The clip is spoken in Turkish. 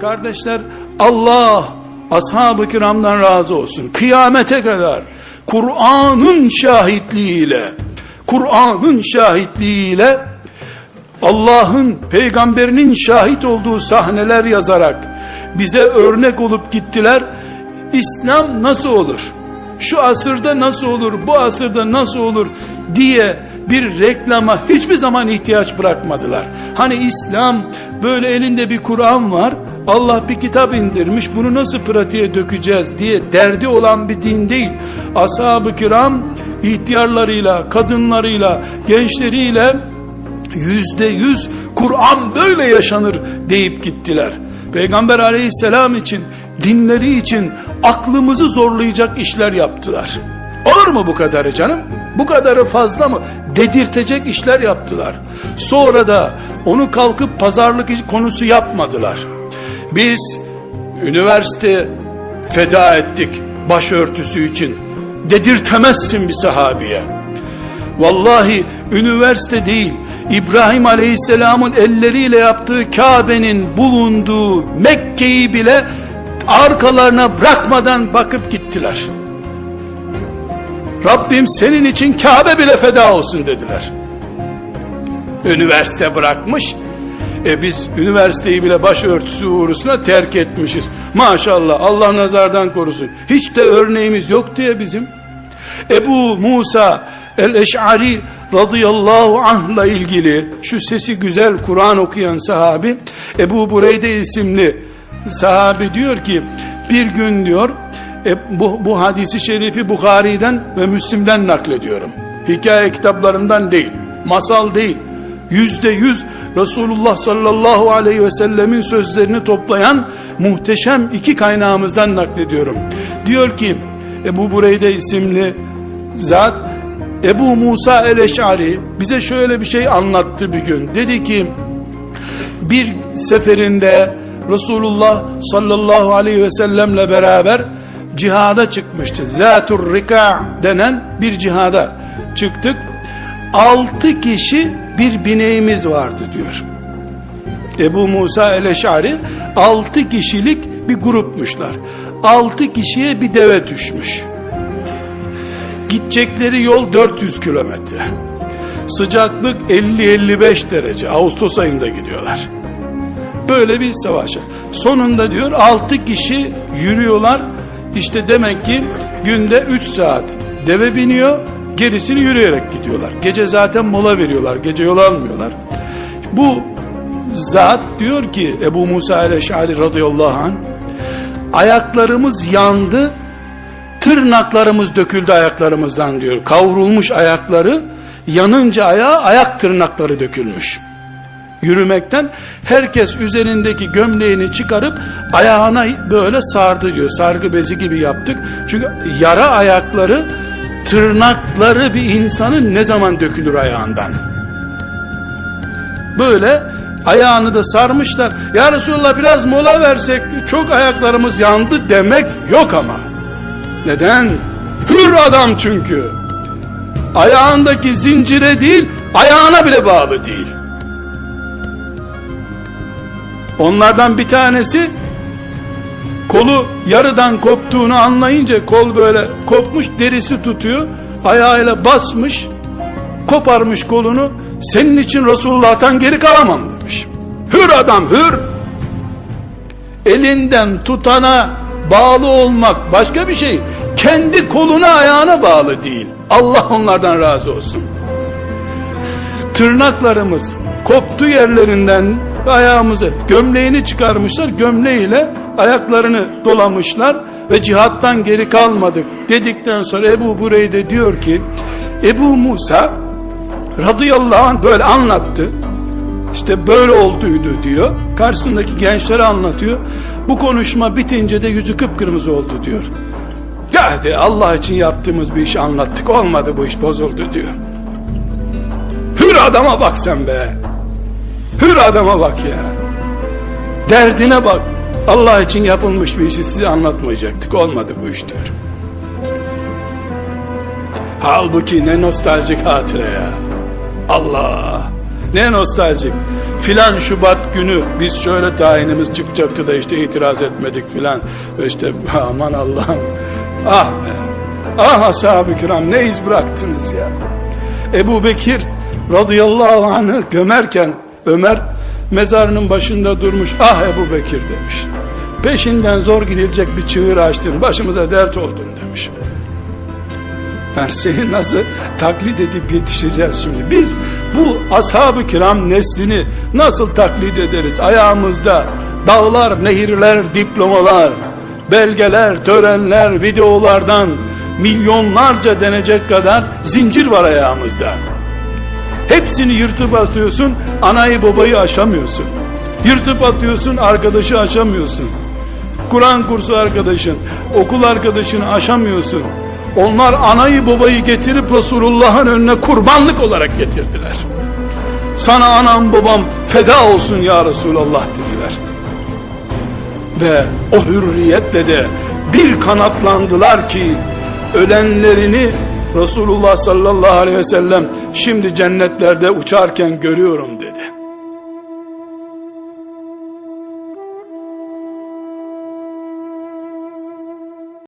Kardeşler Allah ashab-ı kiramdan razı olsun. Kıyamete kadar Kur'an'ın şahitliğiyle Kur'an'ın şahitliğiyle Allah'ın peygamberinin şahit olduğu sahneler yazarak bize örnek olup gittiler. İslam nasıl olur? Şu asırda nasıl olur? Bu asırda nasıl olur diye bir reklama hiçbir zaman ihtiyaç bırakmadılar. Hani İslam böyle elinde bir Kur'an var. Allah bir kitap indirmiş. Bunu nasıl pratiğe dökeceğiz diye derdi olan bir din değil. Ashab-ı kiram ihtiyarlarıyla, kadınlarıyla, gençleriyle yüzde yüz Kur'an böyle yaşanır deyip gittiler. Peygamber aleyhisselam için, dinleri için aklımızı zorlayacak işler yaptılar. Olur mu bu kadarı canım? Bu kadarı fazla mı? Dedirtecek işler yaptılar. Sonra da onu kalkıp pazarlık konusu yapmadılar. Biz üniversite feda ettik başörtüsü için. Dedirtemezsin bir sahabiye. Vallahi üniversite değil, İbrahim Aleyhisselam'ın elleriyle yaptığı Kabe'nin bulunduğu Mekke'yi bile arkalarına bırakmadan bakıp gittiler. Rabbim senin için Kabe bile feda olsun dediler. Üniversite bırakmış, e biz üniversiteyi bile başörtüsü uğrusuna terk etmişiz. Maşallah Allah nazardan korusun. Hiç de örneğimiz yok diye bizim. Ebu Musa el-Eş'ari radıyallahu anh'la ilgili şu sesi güzel Kur'an okuyan sahabi Ebu Bureyde isimli sahabi diyor ki bir gün diyor e, bu, bu hadisi şerifi Bukhari'den ve Müslim'den naklediyorum. Hikaye kitaplarından değil, masal değil. Yüzde yüz Resulullah sallallahu aleyhi ve sellemin sözlerini toplayan muhteşem iki kaynağımızdan naklediyorum. Diyor ki Ebu Bureyde isimli zat Ebu Musa el-Eş'ari bize şöyle bir şey anlattı bir gün. Dedi ki bir seferinde Resulullah sallallahu aleyhi ve sellemle beraber cihada çıkmıştı. Zatur Rika denen bir cihada çıktık. Altı kişi bir bineğimiz vardı diyor. Ebu Musa el-Eş'ari altı kişilik bir grupmuşlar. Altı kişiye bir deve düşmüş. Gidecekleri yol 400 kilometre. Sıcaklık 50-55 derece. Ağustos ayında gidiyorlar. Böyle bir savaşa. Sonunda diyor 6 kişi yürüyorlar. İşte demek ki günde 3 saat deve biniyor. Gerisini yürüyerek gidiyorlar. Gece zaten mola veriyorlar. Gece yol almıyorlar. Bu zat diyor ki Ebu Musa el-Eş'ari radıyallahu anh ayaklarımız yandı tırnaklarımız döküldü ayaklarımızdan diyor. Kavrulmuş ayakları yanınca ayağa ayak tırnakları dökülmüş. Yürümekten herkes üzerindeki gömleğini çıkarıp ayağına böyle sardı diyor. Sargı bezi gibi yaptık. Çünkü yara ayakları tırnakları bir insanın ne zaman dökülür ayağından. Böyle ayağını da sarmışlar. Ya Resulallah biraz mola versek çok ayaklarımız yandı demek yok ama. Neden? Hür adam çünkü. Ayağındaki zincire değil, ayağına bile bağlı değil. Onlardan bir tanesi kolu yarıdan koptuğunu anlayınca kol böyle kopmuş derisi tutuyor. Ayağıyla basmış, koparmış kolunu. Senin için Resulullah'tan geri kalamam demiş. Hür adam hür. Elinden tutana bağlı olmak başka bir şey. Kendi koluna ayağına bağlı değil. Allah onlardan razı olsun. Tırnaklarımız koptu yerlerinden ayağımızı gömleğini çıkarmışlar gömleğiyle ayaklarını dolamışlar ve cihattan geri kalmadık dedikten sonra Ebu Bureyde diyor ki Ebu Musa radıyallahu anh böyle anlattı. İşte böyle olduydu diyor. Karşısındaki gençlere anlatıyor. Bu konuşma bitince de yüzü kıpkırmızı oldu diyor. Hadi Allah için yaptığımız bir iş anlattık. Olmadı bu iş bozuldu diyor hür adama bak sen be hür adama bak ya derdine bak Allah için yapılmış bir işi size anlatmayacaktık olmadı bu iş diyor halbuki ne nostaljik hatıra ya Allah Ne nostaljik. Filan Şubat günü biz şöyle tayinimiz çıkacaktı da işte itiraz etmedik filan. İşte aman Allah'ım. Ah be. Ah ashab-ı kiram ne iz bıraktınız ya. Ebu Bekir radıyallahu anh'ı gömerken Ömer mezarının başında durmuş. Ah Ebu Bekir demiş. Peşinden zor gidilecek bir çığır açtın. Başımıza dert oldun demiş. Ben seni nasıl taklit edip yetişeceğiz şimdi? Biz bu ashab-ı kiram neslini nasıl taklit ederiz? Ayağımızda dağlar, nehirler, diplomalar, belgeler, törenler, videolardan milyonlarca denecek kadar zincir var ayağımızda. Hepsini yırtıp atıyorsun, anayı babayı aşamıyorsun. Yırtıp atıyorsun, arkadaşı aşamıyorsun. Kur'an kursu arkadaşın, okul arkadaşını aşamıyorsun. Onlar anayı babayı getirip Resulullah'ın önüne kurbanlık olarak getirdiler. Sana anam babam feda olsun ya Resulallah dediler. Ve o hürriyetle de bir kanatlandılar ki ölenlerini Resulullah sallallahu aleyhi ve sellem şimdi cennetlerde uçarken görüyorum dedi.